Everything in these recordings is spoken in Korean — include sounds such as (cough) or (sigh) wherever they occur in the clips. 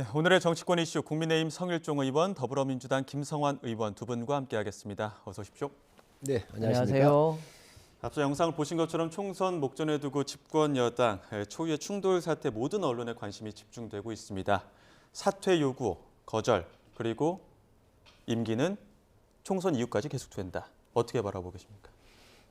네, 오늘의 정치권 이슈 국민의힘 성일종 의원, 더불어민주당 김성환 의원 두 분과 함께하겠습니다. 어서 오십시오. 네, 안녕하십니까. 안녕하세요. 앞서 영상을 보신 것처럼 총선 목전에 두고 집권 여당 초유의 충돌 사태 모든 언론의 관심이 집중되고 있습니다. 사퇴 요구, 거절, 그리고 임기는 총선 이후까지 계속된다. 어떻게 바라보고 계십니까?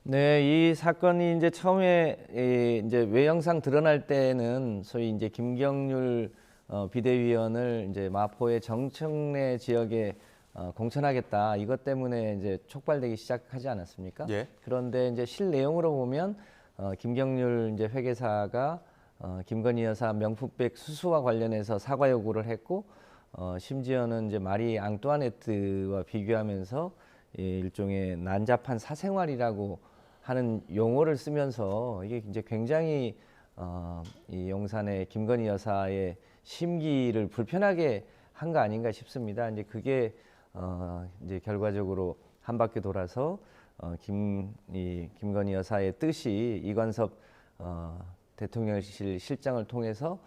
네, 이 사건이 이제 처음에 이 이제 외영상 드러날 때는 소위 이제 김경률 어, 비대위원을 이제 마포의 정청래 지역에 어, 공천하겠다 이것 때문에 이제 촉발되기 시작하지 않았습니까? 예. 그런데 이제 실 내용으로 보면 어, 김경률 이제 회계사가 어, 김건희 여사 명품백 수수와 관련해서 사과 요구를 했고 어, 심지어는 이제 마리 앙뚜아네트와 비교하면서 이 일종의 난잡한 사생활이라고 하는 용어를 쓰면서 이게 이제 굉장히 어, 이 용산의 김건희 여사의 심기를 불편하게 한 거 아닌가 싶습니다. 이제 그게 어, 이제 결과적으로 한 바퀴 돌아서 어, 김, 이 김건희 여사의 뜻이 이관섭 어, 대통령실 실장을 통해서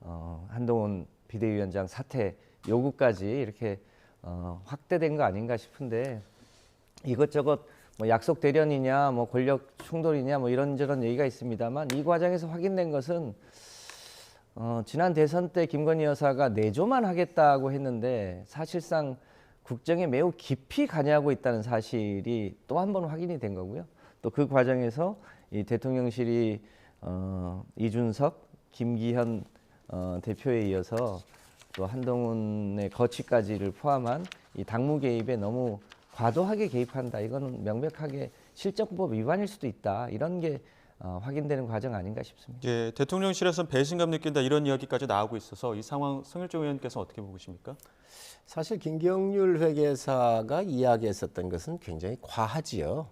어, 한동훈 비대위원장 사퇴 요구까지 이렇게 어, 확대된 거 아닌가 싶은데 이것저것 뭐 약속 대련이냐 뭐 권력 충돌이냐 뭐 이런저런 얘기가 있습니다만 이 과정에서 확인된 것은 어, 지난 대선 때 김건희 여사가 내조만 하겠다고 했는데 사실상 국정에 매우 깊이 관여하고 있다는 사실이 또 한 번 확인이 된 거고요. 또 그 과정에서 이 대통령실이 어, 이준석, 김기현 어, 대표에 이어서 또 한동훈의 거취까지를 포함한 이 당무 개입에 너무 과도하게 개입한다. 이거는 명백하게 실정법 위반일 수도 있다. 이런 게 어, 확인되는 과정 아닌가 싶습니다. 예, 대통령실에서 배신감 느낀다 이런 이야기까지 나오고 있어서 이 상황 성일종 의원께서 어떻게 보고 계십니까? 사실 김경률 회계사가 이야기했었던 것은 굉장히 과하지요.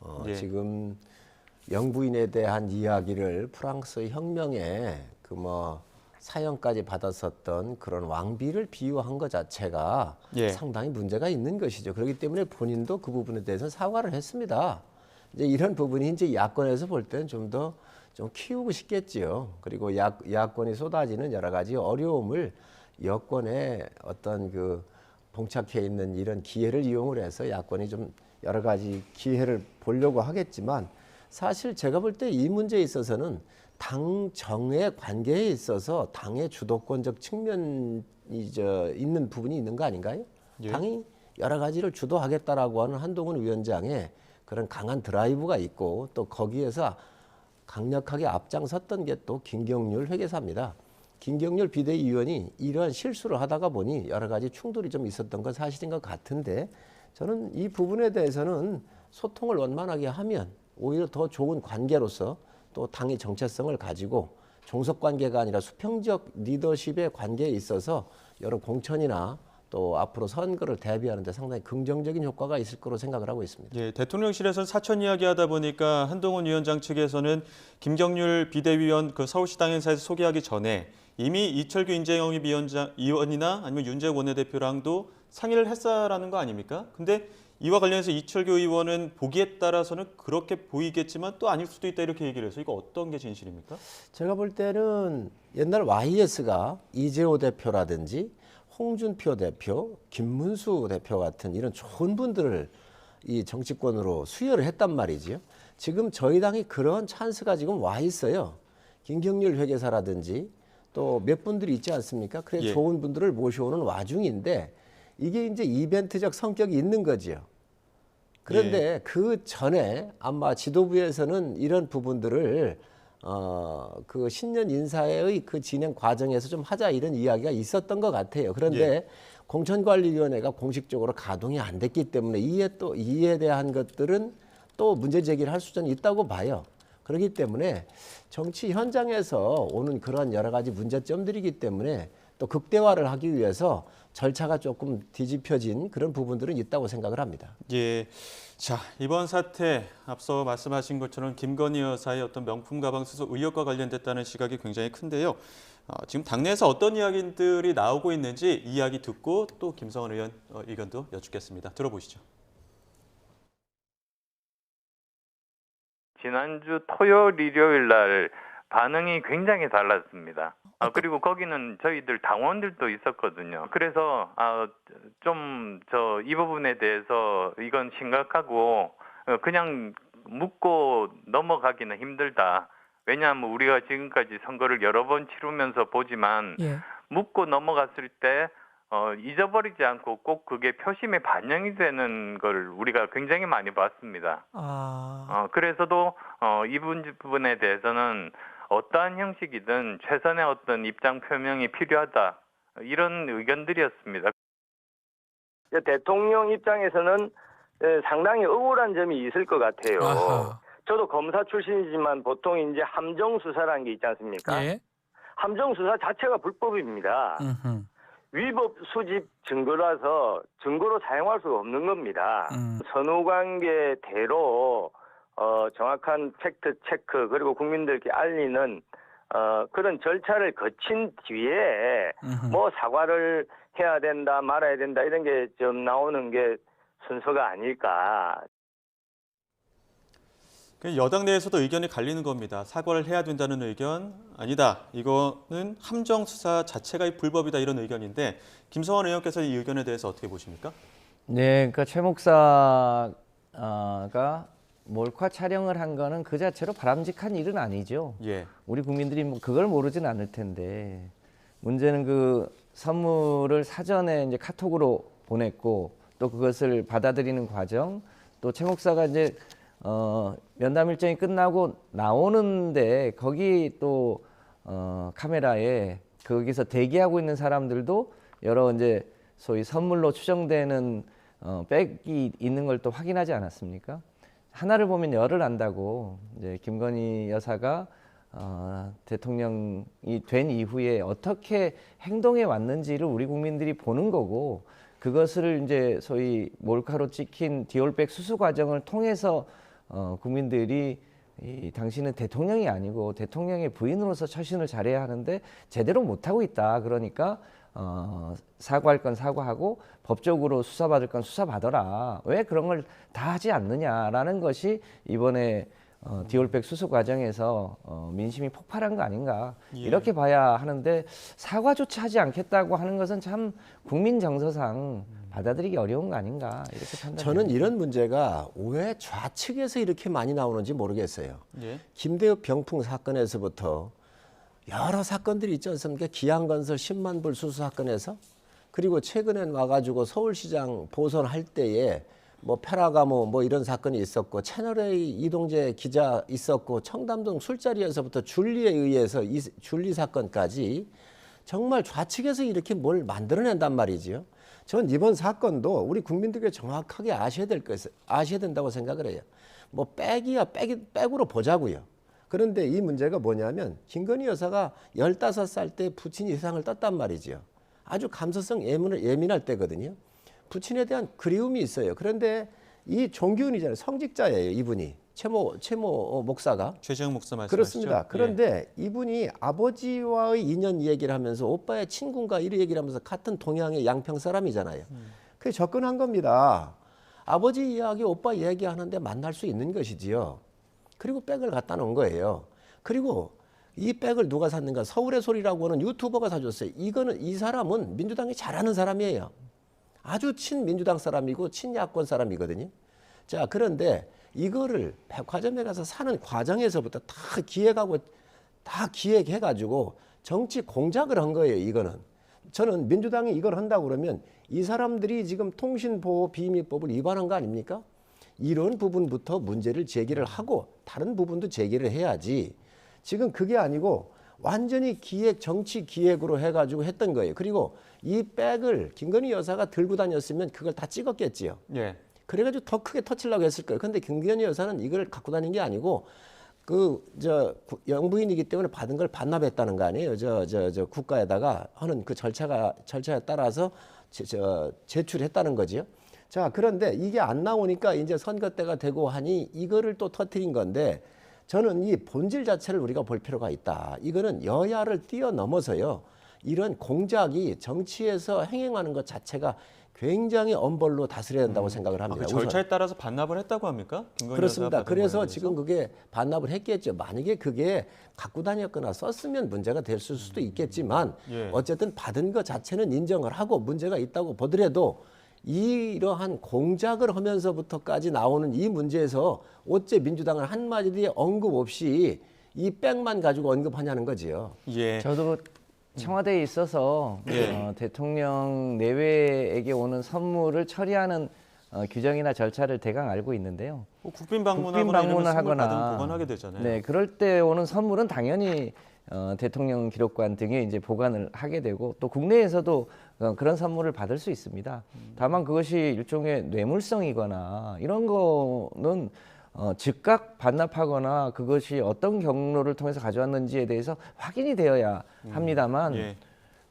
어, 예. 지금 영부인에 대한 이야기를 프랑스 혁명에 그뭐 사형까지 받았었던 그런 왕비를 비유한 것 자체가 예. 상당히 문제가 있는 것이죠. 그렇기 때문에 본인도 그 부분에 대해서 사과를 했습니다. 이제 이런 부분이 이제 야권에서 볼 때는 좀 더좀 키우고 싶겠지요. 그리고 야, 야권이 쏟아지는 여러 가지 어려움을 여권의 어떤 그 봉착해 있는 이런 기회를 이용을 해서 야권이 좀 여러 가지 기회를 보려고 하겠지만 사실 제가 볼 때 이 문제에 있어서는 당 정의 관계에 있어서 당의 주도권적 측면이 저 있는 부분이 있는 거 아닌가요? 예. 당이 여러 가지를 주도하겠다라고 하는 한동훈 위원장의 그런 강한 드라이브가 있고 또 거기에서 강력하게 앞장섰던 게 또 김경률 회계사입니다. 김경률 비대위원이 이러한 실수를 하다가 보니 여러 가지 충돌이 좀 있었던 건 사실인 것 같은데 저는 이 부분에 대해서는 소통을 원만하게 하면 오히려 더 좋은 관계로서 또 당의 정체성을 가지고 종속 관계가 아니라 수평적 리더십의 관계에 있어서 여러 공천이나 또 앞으로 선거를 대비하는 데 상당히 긍정적인 효과가 있을 거로 생각을 하고 있습니다. 예, 대통령실에서는 사천 이야기하다 보니까 한동훈 위원장 측에서는 김경률 비대위원 그 서울시당 행사에서 소개하기 전에 이미 이철규 인재영입 위원장 의원이나 아니면 윤재욱 원내대표랑도 상의를 했다라는 거 아닙니까? 근데 이와 관련해서 이철규 의원은 보기에 따라서는 그렇게 보이겠지만 또 아닐 수도 있다 이렇게 얘기를 해서 이거 어떤 게 진실입니까? 제가 볼 때는 옛날 YS가 이재호 대표라든지 홍준표 대표, 김문수 대표 같은 이런 좋은 분들을 이 정치권으로 수혈을 했단 말이지요. 지금 저희 당이 그런 찬스가 지금 와 있어요. 김경률 회계사라든지 또 몇 분들이 있지 않습니까? 그래 예. 좋은 분들을 모셔오는 와중인데 이게 이제 이벤트적 성격이 있는 거지요. 그런데 그 전에 아마 지도부에서는 이런 부분들을 어그 신년 인사의 그 진행 과정에서 좀 하자 이런 이야기가 있었던 것 같아요. 그런데 예. 공천관리위원회가 공식적으로 가동이 안 됐기 때문에 이에 또 이에 대한 것들은 또 문제 제기를 할 수는 있다고 봐요. 그렇기 때문에 정치 현장에서 오는 그런 여러 가지 문제점들이기 때문에 또 극대화를 하기 위해서 절차가 조금 뒤집혀진 그런 부분들은 있다고 생각을 합니다. 예. 자, 이번 사태 앞서 말씀하신 것처럼 김건희 여사의 어떤 명품 가방 수수 의혹과 관련됐다는 시각이 굉장히 큰데요. 어, 지금 당내에서 어떤 이야기들이 나오고 있는지 이야기 듣고 또 김성원 의원 어, 의견도 여쭙겠습니다. 들어보시죠. 지난주 토요일 일요일 날 반응이 굉장히 달랐습니다. 아, 그리고 거기는 저희들 당원들도 있었거든요. 그래서 아, 좀 저 이 부분에 대해서 이건 심각하고 어, 그냥 묻고 넘어가기는 힘들다. 왜냐하면 우리가 지금까지 선거를 여러 번 치르면서 보지만 예. 묻고 넘어갔을 때 어, 잊어버리지 않고 꼭 그게 표심에 반영이 되는 걸 우리가 굉장히 많이 봤습니다. 아, 어, 그래서도 어, 이 분- 부분에 대해서는 어떠한 형식이든 최선의 어떤 입장 표명이 필요하다 이런 의견들이었습니다. 대통령 입장에서는 에, 상당히 억울한 점이 있을 것 같아요. 아하. 저도 검사 출신이지만 보통 이제 함정 수사라는 게 있지 않습니까? 예. 함정 수사 자체가 불법입니다. 음흠. 위법 수집 증거라서 증거로 사용할 수가 없는 겁니다. 음. 선후 관계대로 어, 정확한 팩트 체크 그리고 국민들께 알리는 어, 그런 절차를 거친 뒤에 음흠. 뭐 사과를 해야 된다 말아야 된다 이런 게 좀 나오는 게 순서가 아닐까 그 여당 내에서도 의견이 갈리는 겁니다. 사과를 해야 된다는 의견 아니다. 이거는 함정 수사 자체가 불법이다 이런 의견인데 김성환 의원께서 이 의견에 대해서 어떻게 보십니까? 네, 그러니까 최 목사가 몰카 촬영을 한 거는 그 자체로 바람직한 일은 아니죠. 예. 우리 국민들이 뭐 그걸 모르진 않을 텐데 문제는 그 선물을 사전에 이제 카톡으로 보냈고 또 그것을 받아들이는 과정 또 최 목사가 이제 어 면담 일정이 끝나고 나오는데 거기 또 어 카메라에 거기서 대기하고 있는 사람들도 여러 이제 소위 선물로 추정되는 어 백이 있는 걸 또 확인하지 않았습니까? 하나를 보면 열을 안다고 이제 김건희 여사가 어, 대통령이 된 이후에 어떻게 행동해 왔는지를 우리 국민들이 보는 거고 그것을 이제 소위 몰카로 찍힌 디올백 수수 과정을 통해서 어, 국민들이 이 당신은 대통령이 아니고 대통령의 부인으로서 처신을 잘해야 하는데 제대로 못하고 있다. 그러니까 어, 사과할 건 사과하고 법적으로 수사받을 건 수사받아라. 왜 그런 걸 다 하지 않느냐라는 것이 이번에 어, 디올백 수수 과정에서 어, 민심이 폭발한 거 아닌가 예. 이렇게 봐야 하는데 사과조차 하지 않겠다고 하는 것은 참 국민 정서상 받아들이기 어려운 거 아닌가 이렇게 판단. 저는 이런 문제가 왜 좌측에서 이렇게 많이 나오는지 모르겠어요. 예. 김대엽 병풍 사건에서부터 여러 사건들이 있지 않습니까? 기양건설 10만 불 수수 사건에서 그리고 최근엔 와가지고 서울시장 보선할 때에 뭐 페라가모 뭐 이런 사건이 있었고 채널A 이동재 기자 있었고 청담동 술자리에서부터 줄리에 의해서 이 줄리 사건까지 정말 좌측에서 이렇게 뭘 만들어낸단 말이지요. 전 이번 사건도 우리 국민들께 정확하게 아셔야 될 것, 아셔야 된다고 생각을 해요. 뭐 백이야 백이 백으로 보자고요. 그런데 이 문제가 뭐냐면 김건희 여사가 15살 때 부친이 세상을 떴단 말이죠. 아주 감수성 예민할, 예민할 때거든요. 부친에 대한 그리움이 있어요. 그런데 이 종교인이잖아요. 성직자예요, 이분이. 최모 최모 목사가. 최재형 목사 말씀하시죠? 그렇습니다. 예. 그런데 이분이 아버지와의 인연 얘기를 하면서 오빠의 친구인가 이런 얘기를 하면서 같은 동양의 양평 사람이잖아요. 그게 접근한 겁니다. 아버지 이야기, 오빠 이야기하는데 만날 수 있는 것이지요. 그리고 백을 갖다 놓은 거예요. 그리고 이 백을 누가 샀는가? 서울의 소리라고 하는 유튜버가 사줬어요. 이거는 이 사람은 민주당이 잘하는 사람이에요. 아주 친민주당 사람이고 친야권 사람이거든요. 자, 그런데 이거를 백화점에 가서 사는 과정에서부터 다 기획하고 다 기획해 가지고 정치 공작을 한 거예요, 이거는. 저는 민주당이 이걸 한다고 그러면 이 사람들이 지금 통신보호 비밀법을 위반한 거 아닙니까? 이런 부분부터 문제를 제기를 하고 다른 부분도 제기를 해야지. 지금 그게 아니고 완전히 기획 정치 기획으로 해가지고 했던 거예요. 그리고 이 백을 김건희 여사가 들고 다녔으면 그걸 다 찍었겠지요. 예. 그래가지고 더 크게 터치려고 했을 거예요. 근데 김건희 여사는 이걸 갖고 다닌 게 아니고 그 저 영부인이기 때문에 받은 걸 반납했다는 거 아니에요. 저 저 저 국가에다가 하는 그 절차가 절차에 따라서 제, 저 제출했다는 거지요. 자 그런데 이게 안 나오니까 이제 선거 때가 되고 하니 이거를 또 터트린 건데 저는 이 본질 자체를 우리가 볼 필요가 있다. 이거는 여야를 뛰어넘어서요. 이런 공작이 정치에서 행행하는 것 자체가 굉장히 엄벌로 다스려야 된다고 생각을 아, 합니다. 그 우선. 절차에 따라서 반납을 했다고 합니까? 그렇습니다. 그래서 지금 그게 반납을 했겠죠. 만약에 그게 갖고 다녔거나 썼으면 문제가 됐을 수도 있겠지만 예. 어쨌든 받은 것 자체는 인정을 하고 문제가 있다고 보더라도 이러한 공작을 하면서부터까지 나오는 이 문제에서 어째 민주당은 한마디 언급 없이 이 백만 가지고 언급하냐는 거지요. 예. 저도 청와대에 있어서 예. 어, 대통령 내외에게 오는 선물을 처리하는 어, 규정이나 절차를 대강 알고 있는데요. 뭐 국빈 방문하거나 국빈 방문을 하거나 보관하게 되잖아요. 네, 그럴 때 오는 선물은 당연히 어, 대통령 기록관 등에 이제 보관을 하게 되고 또 국내에서도 어, 그런 선물을 받을 수 있습니다. 다만 그것이 일종의 뇌물성이거나 이런 거는 어, 즉각 반납하거나 그것이 어떤 경로를 통해서 가져왔는지에 대해서 확인이 되어야 합니다만 예.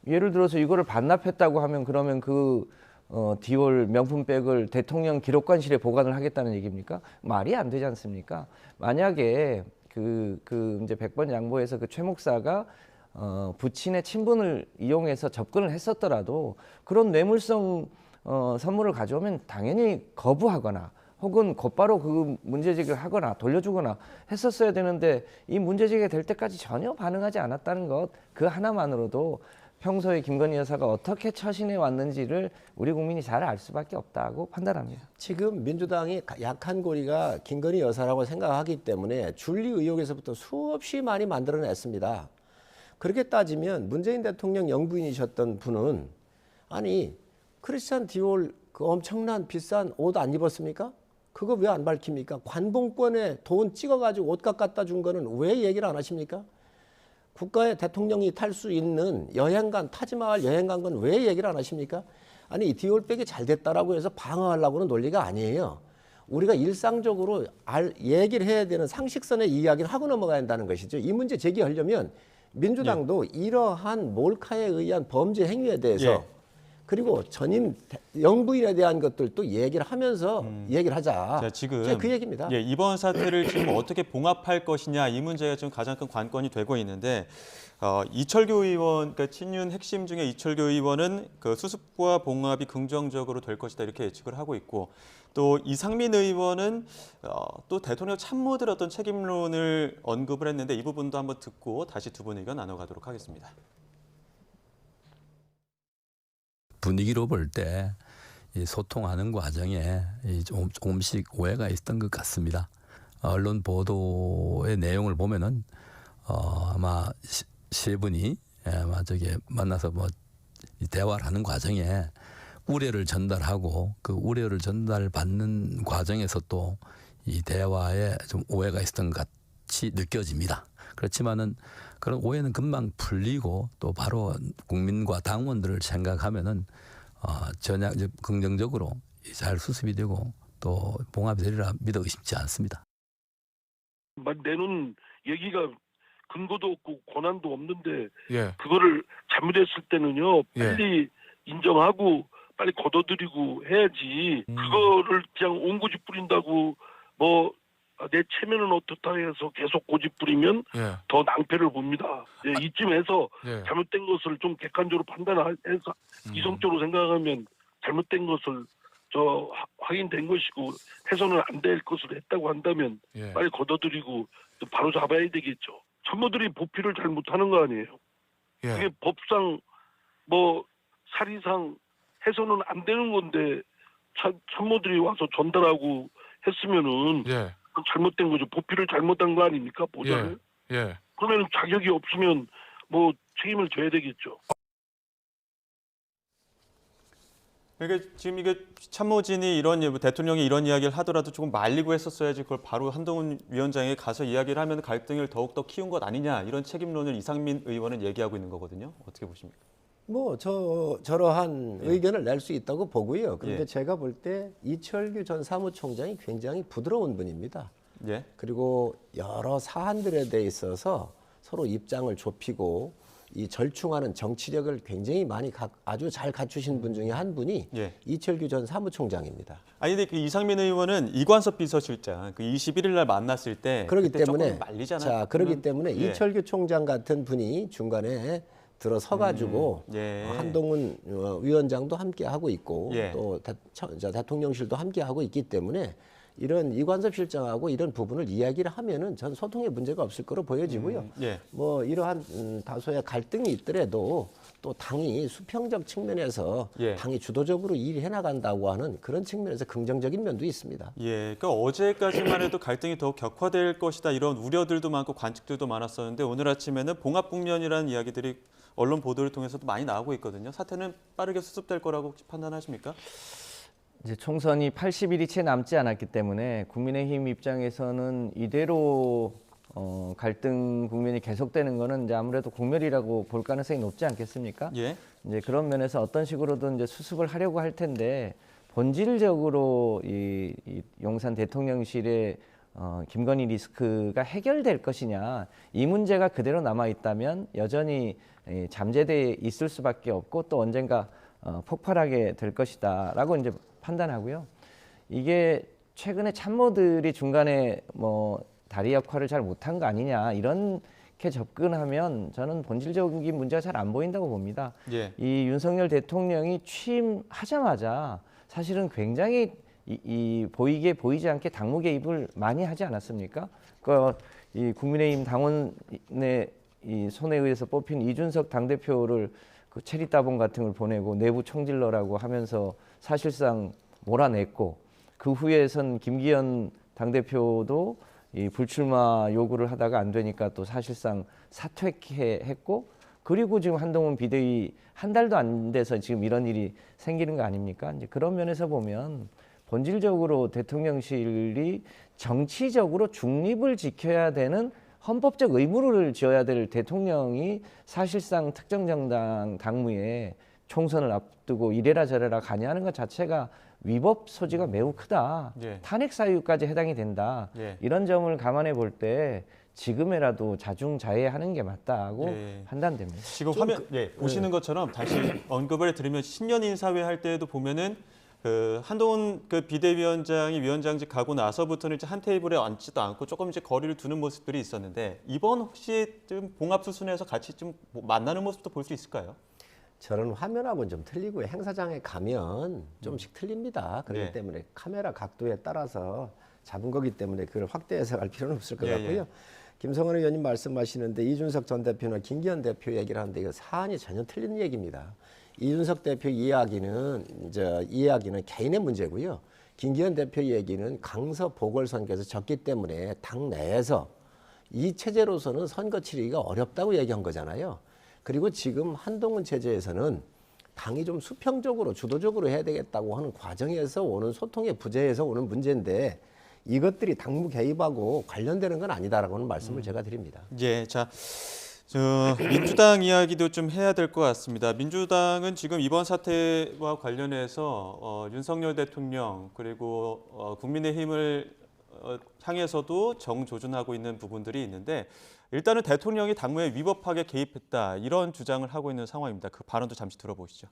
예를 들어서 이거를 반납했다고 하면 그러면 그 어, 디올 명품백을 대통령 기록관실에 보관을 하겠다는 얘기입니까? 말이 안 되지 않습니까? 만약에 그, 그 이제 백번 양보에서 그 최 목사가 어, 부친의 친분을 이용해서 접근을 했었더라도 그런 뇌물성 어, 선물을 가져오면 당연히 거부하거나 혹은 곧바로 그 문제제기를 하거나 돌려주거나 했었어야 되는데 이 문제제기가 될 때까지 전혀 반응하지 않았다는 것 그 하나만으로도 평소에 김건희 여사가 어떻게 처신해 왔는지를 우리 국민이 잘 알 수밖에 없다고 판단합니다. 지금 민주당이 가- 약한 고리가 김건희 여사라고 생각하기 때문에 줄리 의혹에서부터 수없이 많이 만들어냈습니다. 그렇게 따지면 문재인 대통령 영부인이셨던 분은 아니 크리스찬 디올 그 엄청난 비싼 옷 안 입었습니까? 그거 왜 안 밝힙니까? 관봉권에 돈 찍어가지고 옷값 갖다 준 거는 왜 얘기를 안 하십니까? 국가의 대통령이 탈 수 있는 여행간 타지마할 여행 간 건 왜 얘기를 안 하십니까? 아니 이 디올백이 잘 됐다라고 해서 방어하려고는 논리가 아니에요. 우리가 일상적으로 알, 얘기를 해야 되는 상식선의 이야기를 하고 넘어가야 한다는 것이죠. 이 문제 제기하려면 민주당도 이러한 몰카에 의한 범죄 행위에 대해서 예. 그리고 전임 대- 영부인에 대한 것들도 얘기를 하면서 얘기를 하자. 자, 지금 그 얘기입니다. 예, 이번 사태를 지금 어떻게 봉합할 것이냐 이 문제가 지금 가장 큰 관건이 되고 있는데 어, 이철규 의원, 그러니까 친윤 핵심 중에 이철규 의원은 그 수습과 봉합이 긍정적으로 될 것이다 이렇게 예측을 하고 있고 또 이상민 의원은 어, 또 대통령 참모들 어떤 책임론을 언급을 했는데 이 부분도 한번 듣고 다시 두 분 의견 나눠가도록 하겠습니다. 분위기로 볼때 소통하는 과정에 이 좀- 조금씩 오해가 있었던 것 같습니다. 언론 보도의 내용을 보면은 어, 아마 시- 세 분이 예, 아마 저기 만나서 뭐이 대화를 하는 과정에 우려를 전달하고 그 우려를 전달받는 과정에서 또 이 대화에 좀 오해가 있었던 것 같이 느껴집니다. 그렇지만은 그런 오해는 금방 풀리고 또 바로 국민과 당원들을 생각하면은 어, 이제 긍정적으로 잘 수습이 되고 또 봉합이 되리라 믿어 의심치 않습니다. 막 내놓은 얘기가 근거도 없고 권한도 없는데 예, 그거를 잘못했을 때는요 예. 빨리 인정하고 빨리 걷어들이고 해야지 음. 그거를 그냥 온 고집 부린다고 뭐 내 체면은 어떻다 해서 계속 고집 부리면 예, 더 낭패를 봅니다. 예, 이쯤에서 예. 잘못된 것을 좀 객관적으로 판단해서 음. 이성적으로 생각하면 잘못된 것을 저 하- 확인된 것이고 해서는 안 될 것을 했다고 한다면 예. 빨리 걷어들이고 또 바로 잡아야 되겠죠. 참모들이 보필을 잘 못하는 거 아니에요. 예. 그게 법상 뭐 사리상 해서는 안 되는 건데 참, 참모들이 와서 전달하고 했으면은 예. 그건 잘못된 거죠. 보필을 잘못한 거 아닙니까 보좌를? 예. 그러면 자격이 없으면 뭐 책임을 져야 되겠죠. 그러니까 지금 이게 참모진이 이런 예- 대통령이 이런 이야기를 하더라도 조금 말리고 했었어야지 그걸 바로 한동훈 위원장에 가서 이야기를 하면 갈등을 더욱 더 키운 것 아니냐 이런 책임론을 이상민 의원은 얘기하고 있는 거거든요. 어떻게 보십니까? 뭐 저 저러한 의견을 낼 수 있다고 보고요. 그런데 예. 제가 볼 때 이철규 전 사무총장이 굉장히 부드러운 분입니다. 예. 그리고 여러 사안들에 대해 있어서 서로 입장을 좁히고 이 절충하는 정치력을 굉장히 많이 가- 아주 잘 갖추신 분 중에 한 분이 예. 이철규 전 사무총장입니다. 아니 근데 그 이상민 의원은 이관섭 비서실장 그 21일 날 만났을 때 그렇기 때문에 말리잖아요. 자 그렇기 때문에 예. 이철규 총장 같은 분이 중간에 들어서 가지고 예. 한동훈 어, 위원장도 함께 하고 있고 예. 또 대통령실도 함께 하고 있기 때문에 이런 이관섭 실장하고 이런 부분을 이야기를 하면은 전 소통에 문제가 없을 거로 보여지고요. 예. 뭐 이러한 음, 다소의 갈등이 있더라도 또 당이 수평적 측면에서 예. 당이 주도적으로 일해 나간다고 하는 그런 측면에서 긍정적인 면도 있습니다. 예, 그러니까 어제까지만 해도 갈등이 더욱 격화될 것이다 이런 우려들도 많고 관측들도 많았었는데 오늘 아침에는 봉합 국면이라는 이야기들이 언론 보도를 통해서도 많이 나오고 있거든요. 사태는 빠르게 수습될 거라고 혹시 판단하십니까? 이제 총선이 80일이 채 남지 않았기 때문에 국민의힘 입장에서는 이대로 어, 갈등 국면이 계속되는 거는 이제 아무래도 공멸이라고 볼 가능성이 높지 않겠습니까? 예, 이제 그런 면에서 어떤 식으로든 이제 수습을 하려고 할 텐데 본질적으로 이, 이 용산 대통령실의 어, 김건희 리스크가 해결될 것이냐 이 문제가 그대로 남아 있다면 여전히 이, 잠재돼 있을 수밖에 없고 또 언젠가 어, 폭발하게 될 것이다라고 이제 판단하고요. 이게 최근에 참모들이 중간에 뭐 다리 역할을 잘 못한 거 아니냐 이렇게 접근하면 저는 본질적인 문제가 잘 안 보인다고 봅니다. 예, 이 윤석열 대통령이 취임하자마자 사실은 굉장히 이, 이 보이게 보이지 않게 당무 개입을 많이 하지 않았습니까? 그이 국민의힘 당원의 이 손에 의해서 뽑힌 이준석 당대표를 그 체리 따봉 같은 걸 보내고 내부 총질러라고 하면서 사실상 몰아냈고 그 후에선 김기현 당대표도 이 불출마 요구를 하다가 안 되니까 또 사실상 사퇴했고 그리고 지금 한동훈 비대위 한 달도 안 돼서 지금 이런 일이 생기는 거 아닙니까? 이제 그런 면에서 보면 본질적으로 대통령실이 정치적으로 중립을 지켜야 되는 헌법적 의무를 지어야 될 대통령이 사실상 특정 정당 당무에 총선을 앞두고 이래라 저래라 가냐는 것 자체가 위법 소지가 매우 크다. 예. 탄핵 사유까지 해당이 된다. 예. 이런 점을 감안해 볼 때 지금이라도 자중자애하는 게 맞다고 예. 판단됩니다. 지금 화면 예, 보시는 것처럼 다시 (clears throat) 언급을 드리면 신년 인사회 할 때에도 보면은 그 한동훈 그 비대위원장이 위원장직 가고 나서부터는 이제 한 테이블에 앉지도 않고 조금 이제 거리를 두는 모습들이 있었는데 이번 혹시 좀 봉합 수순에서 같이 좀뭐 만나는 모습도 볼 수 있을까요? 저는 화면하고는 좀 틀리고요. 행사장에 가면 좀씩 틀립니다. 그렇기 네. 때문에 카메라 각도에 따라서 잡은 거기 때문에 그걸 확대해서 갈 필요는 없을 것 예, 같고요. 예. 김성원 의원님 말씀하시는데 이준석 전 대표나 김기현 대표 얘기를 하는데 이거 사안이 전혀 틀린 얘기입니다. 이준석 대표 이야기는 이제 이야기는 개인의 문제고요. 김기현 대표 얘기는 강서 보궐선거에서 졌기 때문에 당 내에서 이 체제로서는 선거 치르기가 어렵다고 얘기한 거잖아요. 그리고 지금 한동훈 체제에서는 당이 좀 수평적으로 주도적으로 해야 되겠다고 하는 과정에서 오는 소통의 부재에서 오는 문제인데 이것들이 당무 개입하고 관련되는 건 아니다라고는 말씀을 제가 드립니다. 예, 자, 저 민주당 이야기도 좀 해야 될 것 같습니다. 민주당은 지금 이번 사태와 관련해서 어, 윤석열 대통령 그리고 어, 국민의힘을 어, 향해서도 정조준하고 있는 부분들이 있는데 일단은 대통령이 당무에 위법하게 개입했다 이런 주장을 하고 있는 상황입니다. 그 발언도 잠시 들어보시죠.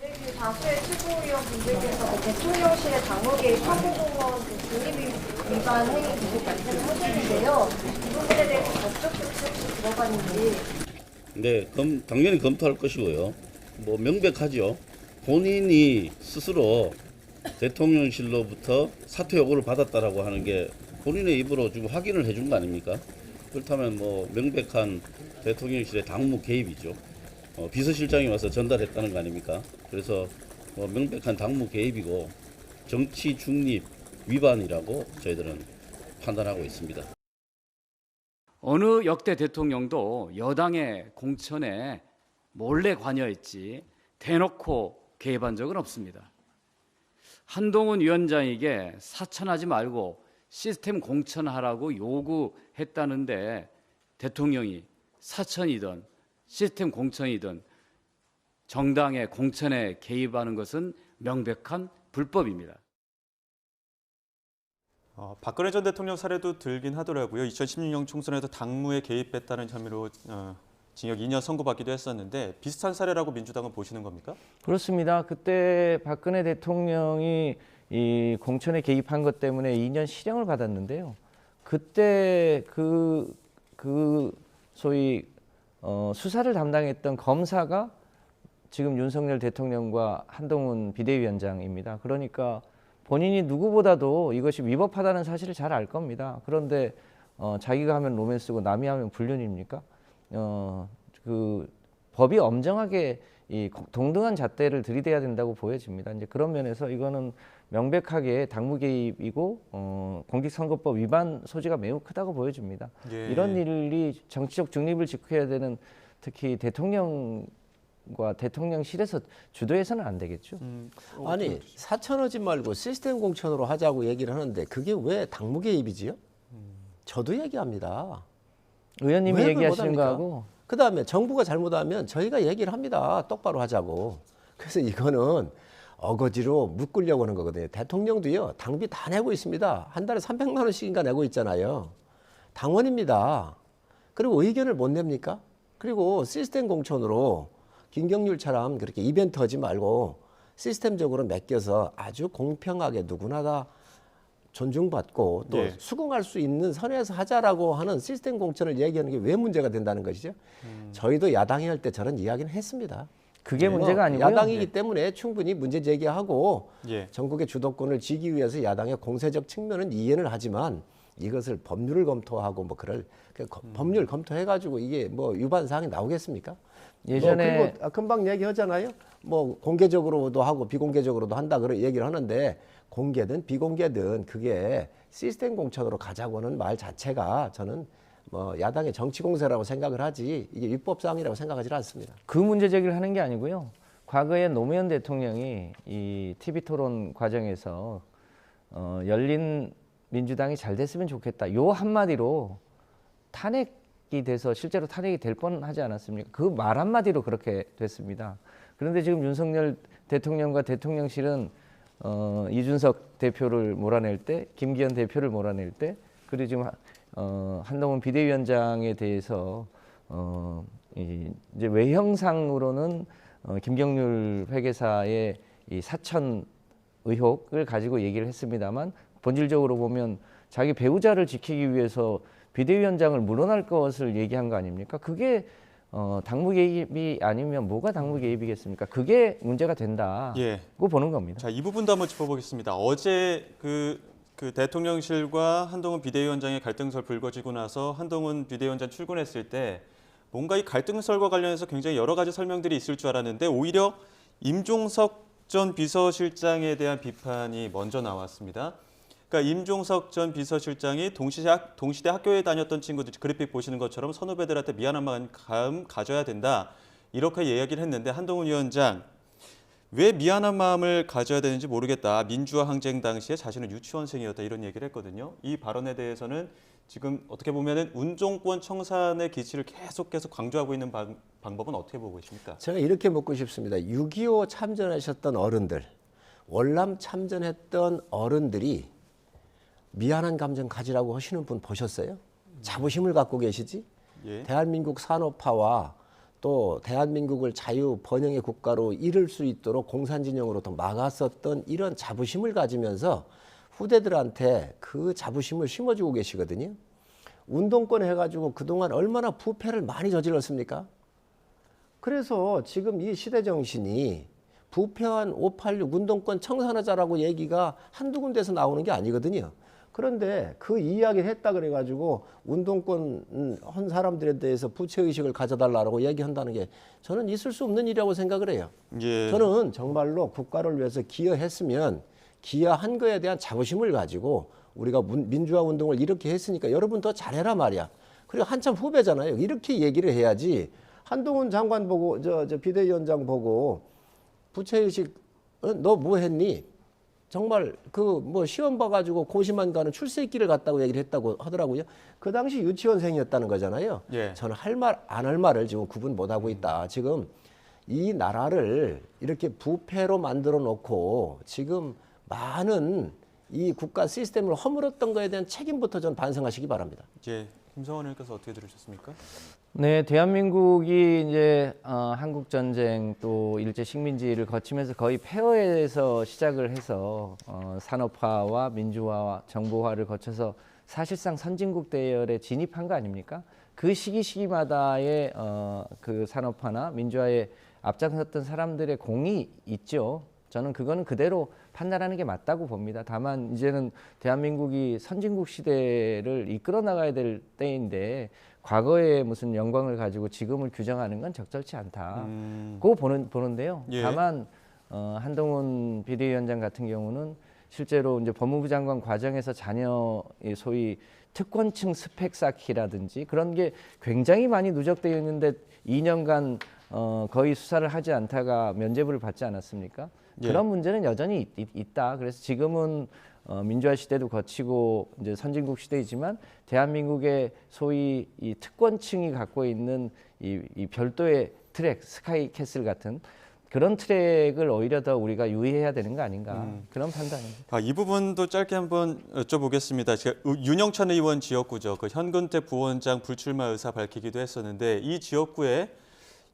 그 다수의 최고위원분들께서 그 대통령실의 당무 개입 사무공무원 그 중립 위반 행위 계속 말씀을 하시는데요. 이 부분에 대해서 법적 조치 혹시 들어갔는지 네, 검, 당연히 검토할 것이고요. 뭐 명백하죠. 본인이 스스로 대통령실로부터 사퇴 요구를 받았다라고 하는 게 본인의 입으로 지금 확인을 해준 거 아닙니까? 그렇다면 뭐 명백한 대통령실의 당무 개입이죠. 어, 비서실장이 와서 전달했다는 거 아닙니까? 그래서 뭐 명백한 당무 개입이고 정치 중립 위반이라고 저희들은 판단하고 있습니다. 어느 역대 대통령도 여당의 공천에 몰래 관여했지 대놓고 개입한 적은 없습니다. 한동훈 위원장에게 사천하지 말고 시스템 공천하라고 요구했다는데 대통령이 사천이든 시스템 공천이든 정당의 공천에 개입하는 것은 명백한 불법입니다. 어, 박근혜 전 대통령 사례도 들긴 하더라고요. 2016년 총선에서 당무에 개입했다는 혐의로 어, 징역 2년 선고받기도 했었는데 비슷한 사례라고 민주당은 보시는 겁니까? 그렇습니다. 그때 박근혜 대통령이 이 공천에 개입한 것 때문에 2년 실형을 받았는데요. 그때 그, 그 소위 어, 수사를 담당했던 검사가 지금 윤석열 대통령과 한동훈 비대위원장입니다. 그러니까 본인이 누구보다도 이것이 위법하다는 사실을 잘 알 겁니다. 그런데 어, 자기가 하면 로맨스고 남이 하면 불륜입니까? 어, 그 법이 엄정하게 이 동등한 잣대를 들이대야 된다고 보여집니다. 이제 그런 면에서 이거는 명백하게 당무 개입이고 어, 공직선거법 위반 소지가 매우 크다고 보여집니다. 예. 이런 일이 정치적 중립을 지켜야 되는 특히 대통령 과 대통령실에서 주도해서는 안 되겠죠. 음, 어, 아니 사천하지 말고 시스템 공천으로 하자고 얘기를 하는데 그게 왜 당무 개입이지요? 저도 얘기합니다. 의원님이 얘기하시는? 거하고 그 다음에 정부가 잘못하면 저희가 얘기를 합니다. 똑바로 하자고. 그래서 이거는 어거지로 묶으려고 하는 거거든요. 대통령도요, 당비 다 내고 있습니다. 한 달에 300만 원씩인가 내고 있잖아요. 당원입니다. 그리고 의견을 못 냅니까? 그리고 시스템 공천으로 김경률처럼 그렇게 이벤트 하지 말고 시스템적으로 맡겨서 아주 공평하게 누구나 다 존중받고 또 예. 수긍할 수 있는 선에서 하자라고 하는 시스템 공천을 얘기하는 게 왜 문제가 된다는 것이죠. 저희도 야당이 할 때 저런 이야기는 했습니다. 그게 뭐 문제가 아니고요. 야당이기 때문에 충분히 문제 제기하고 예. 전국의 주도권을 쥐기 위해서 야당의 공세적 측면은 이해는 하지만 이것을 법률을 검토하고 뭐 그럴 그 거- 법률 검토해 가지고 이게 뭐 위반 사항이 나오겠습니까? 예전에- 뭐 그리고 아, 금방 얘기하잖아요. 뭐 공개적으로도 하고 비공개적으로도 한다 그런 얘기를 하는데 공개든 비공개든 그게 시스템 공천으로 가자고 하는 말 자체가 저는 뭐 야당의 정치 공세라고 생각을 하지 이게 위법 사항이라고 생각하지 않습니다. 그 문제 제기를 하는 게 아니고요. 과거에 노무현 대통령이 이 TV 토론 과정에서 어, 열린 민주당이 잘 됐으면 좋겠다. 요 한마디로 탄핵이 돼서 실제로 탄핵이 될 뻔하지 않았습니까? 그 말 한마디로 그렇게 됐습니다. 그런데 지금 윤석열 대통령과 대통령실은 어, 이준석 대표를 몰아낼 때, 김기현 대표를 몰아낼 때, 그리고 지금 하- 어, 한동훈 비대위원장에 대해서 어, 이, 이제 외형상으로는 어, 김경률 회계사의 이 사천 의혹을 가지고 얘기를 했습니다만 본질적으로 보면 자기 배우자를 지키기 위해서 비대위원장을 물러날 것을 얘기한 거 아닙니까? 그게 어, 당무 개입이 아니면 뭐가 당무 개입이겠습니까? 그게 문제가 된다고 예. 보는 겁니다. 자, 이 부분도 한번 짚어보겠습니다. 어제 그, 그 대통령실과 한동훈 비대위원장의 갈등설 불거지고 나서 한동훈 비대위원장 출근했을 때 뭔가 이 갈등설과 관련해서 굉장히 여러 가지 설명들이 있을 줄 알았는데 오히려 임종석 전 비서실장에 대한 비판이 먼저 나왔습니다. 그러니까 임종석 전 비서실장이 동시대, 학, 동시대 학교에 다녔던 친구들 그래픽 보시는 것처럼 선후배들한테 미안한 마음 가져야 된다. 이렇게 이야기를 했는데 한동훈 위원장 왜 미안한 마음을 가져야 되는지 모르겠다. 민주화 항쟁 당시에 자신은 유치원생이었다 이런 얘기를 했거든요. 이 발언에 대해서는 지금 어떻게 보면은 운종권 청산의 기치를 계속해서 강조하고 있는 방, 방법은 어떻게 보고 계십니까? 제가 이렇게 묻고 싶습니다. 6.25 참전하셨던 어른들, 월남 참전했던 어른들이 미안한 감정 가지라고 하시는 분 보셨어요? 자부심을 갖고 계시지? 예. 대한민국 산업화와 또 대한민국을 자유 번영의 국가로 이룰 수 있도록 공산진영으로부터 막았었던 이런 자부심을 가지면서 후대들한테 그 자부심을 심어주고 계시거든요. 운동권 해가지고 그동안 얼마나 부패를 많이 저질렀습니까? 그래서 지금 이 시대 정신이 부패한 586 운동권 청산하자라고 얘기가 한두 군데서 나오는 게 아니거든요. 그런데 그 이야기를 했다 그래가지고 운동권 음, 한 사람들에 대해서 부채 의식을 가져달라고 얘기한다는 게 저는 있을 수 없는 일이라고 생각을 해요. 예. 저는 정말로 국가를 위해서 기여했으면 기여한 거에 대한 자부심을 가지고 우리가 문- 민주화 운동을 이렇게 했으니까 여러분 더 잘해라 말이야. 그리고 한참 후배잖아요. 이렇게 얘기를 해야지. 한동훈 장관 보고 저, 저 비대위원장 보고 부채의식 어, 너뭐 했니? 정말 그 뭐 시험 봐가지고 고시만 가는 출세기를 갔다고 얘기를 했다고 하더라고요. 그 당시 유치원생이었다는 거잖아요. 예. 저는 할 말 안 할 말을 지금 구분 못 하고 있다. 지금 이 나라를 이렇게 부패로 만들어 놓고 지금 많은 이 국가 시스템을 허물었던 거에 대한 책임부터 전 반성하시기 바랍니다. 예. 김성원 의원께서 어떻게 들으셨습니까? 네, 대한민국이 이제 어, 한국 전쟁 또 일제 식민지를 거치면서 거의 폐허에서 시작을 해서 어, 산업화와 민주화와 정보화를 거쳐서 사실상 선진국 대열에 진입한 거 아닙니까? 그 시기 시기마다의 어, 그 산업화나 민주화에 앞장섰던 사람들의 공이 있죠. 저는 그거는 그대로 판단하는 게 맞다고 봅니다. 다만 이제는 대한민국이 선진국 시대를 이끌어 나가야 될 때인데 과거의 무슨 영광을 가지고 지금을 규정하는 건 적절치 않다. 음, 그거 보는 보는데요. 예. 다만 어, 한동훈 비대위원장 같은 경우는 실제로 이제 법무부 장관 과정에서 자녀의 소위 특권층 스펙 쌓기라든지 그런 게 굉장히 많이 누적되어 있는데 2년간 어, 거의 수사를 하지 않다가 면죄부를 받지 않았습니까? 예. 그런 문제는 여전히 있, 있, 다 그래서 지금은 어, 민주화 시대도 거치고 이제 선진국 시대이지만 대한민국의 소위 이 특권층이 갖고 있는 이, 이 별도의 트랙 스카이 캐슬 같은 그런 트랙을 오히려 더 우리가 유의해야 되는 거 아닌가 음. 그런 판단입니다. 아, 이 부분도 짧게 한번 여쭤보겠습니다. 제가 의- 윤영찬 의원 지역구죠. 그 현근택 부원장 불출마 의사 밝히기도 했었는데 이 지역구에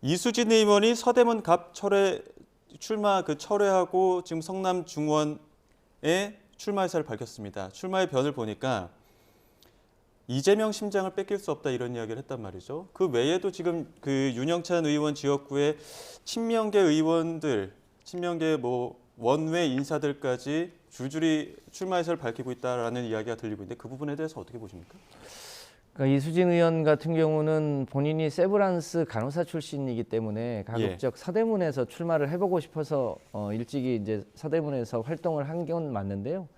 이수진 의원이 서대문 갑 철회 출마 그 철회하고 지금 성남 중원에 출마 의사를 밝혔습니다. 출마의 변을 보니까 이재명 심장을 뺏길 수 없다 이런 이야기를 했단 말이죠. 그 외에도 지금 그 윤영찬 의원 지역구에 친명계 의원들, 친명계 뭐 원외 인사들까지 줄줄이 출마 의사를 밝히고 있다라는 이야기가 들리고 있는데 그 부분에 대해서 어떻게 보십니까? 그러니까 이수진 의원 같은 경우는 본인이 세브란스 간호사 출신이기 때문에 가급적 서대문에서 출마를 해보고 싶어서 어, 일찍이 이제 서대문에서 활동을 한 건 맞는데요.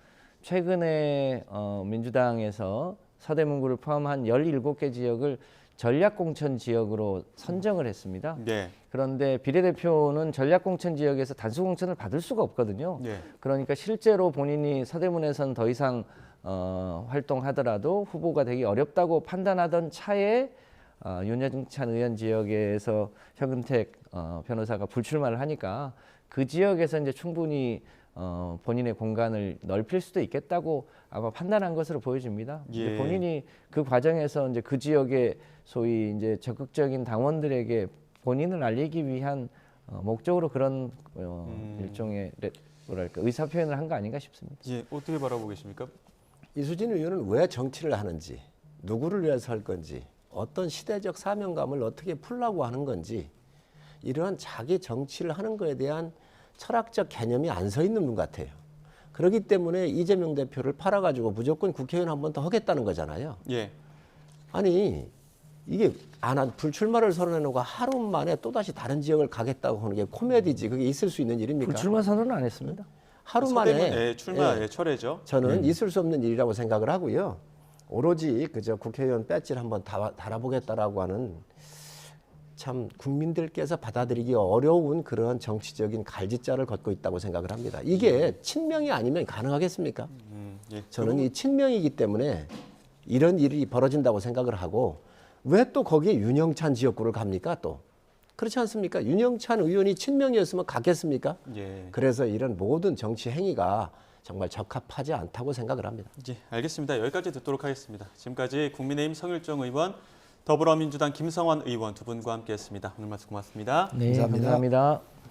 최근에 어, 민주당에서 서대문구를 포함한 17개 지역을 전략공천 지역으로 선정을 했습니다. 네. 그런데 비례대표는 전략공천 지역에서 단수공천을 받을 수가 없거든요. 네. 그러니까 실제로 본인이 서대문에선 더 이상 어, 활동하더라도 후보가 되기 어렵다고 판단하던 차에 어, 윤여정찬 의원 지역에서 현근택 어, 변호사가 불출마를 하니까 그 지역에서 이제 충분히 어, 본인의 공간을 넓힐 수도 있겠다고 아마 판단한 것으로 보여집니다. 예. 본인이 그 과정에서 이제 그 지역의 소위 이제 적극적인 당원들에게 본인을 알리기 위한 어, 목적으로 그런 어, 음. 일종의 레, 뭐랄까 의사 표현을 한 거 아닌가 싶습니다. 예, 어떻게 바라보고 계십니까? 이수진 의원은 왜 정치를 하는지, 누구를 위해서 할 건지, 어떤 시대적 사명감을 어떻게 풀라고 하는 건지 이러한 자기 정치를 하는 거에 대한 철학적 개념이 안 서 있는 분 같아요. 그렇기 때문에 이재명 대표를 팔아가지고 무조건 국회의원 한 번 더 하겠다는 거잖아요. 예. 아니 이게 안한 불출마를 선언해놓고 하루 만에 또 다시 다른 지역을 가겠다고 하는 게 코미디지 그게 있을 수 있는 일입니까? 불출마 선언은 안 했습니다. 하루 만에 예, 출마 예. 예, 철회죠. 저는 있을 수 없는 일이라고 생각을 하고요. 오로지 그저 국회의원 배지를 한번 다- 달아보겠다라고 하는 참 국민들께서 받아들이기 어려운 그런 정치적인 갈짓자를 걷고 있다고 생각을 합니다. 이게 친명이 아니면 가능하겠습니까? 음, 예. 저는 이 친명이기 때문에 이런 일이 벌어진다고 생각을 하고 왜 또 거기에 윤영찬 지역구를 갑니까 또 그렇지 않습니까? 윤영찬 의원이 친명이었으면 갔겠습니까? 예. 그래서 이런 모든 정치 행위가 정말 적합하지 않다고 생각을 합니다. 예, 알겠습니다. 여기까지 듣도록 하겠습니다. 지금까지 국민의힘 성일정 의원, 더불어민주당 김성환 의원 두 분과 함께했습니다. 오늘 말씀 고맙습니다. 네, 감사합니다. 감사합니다.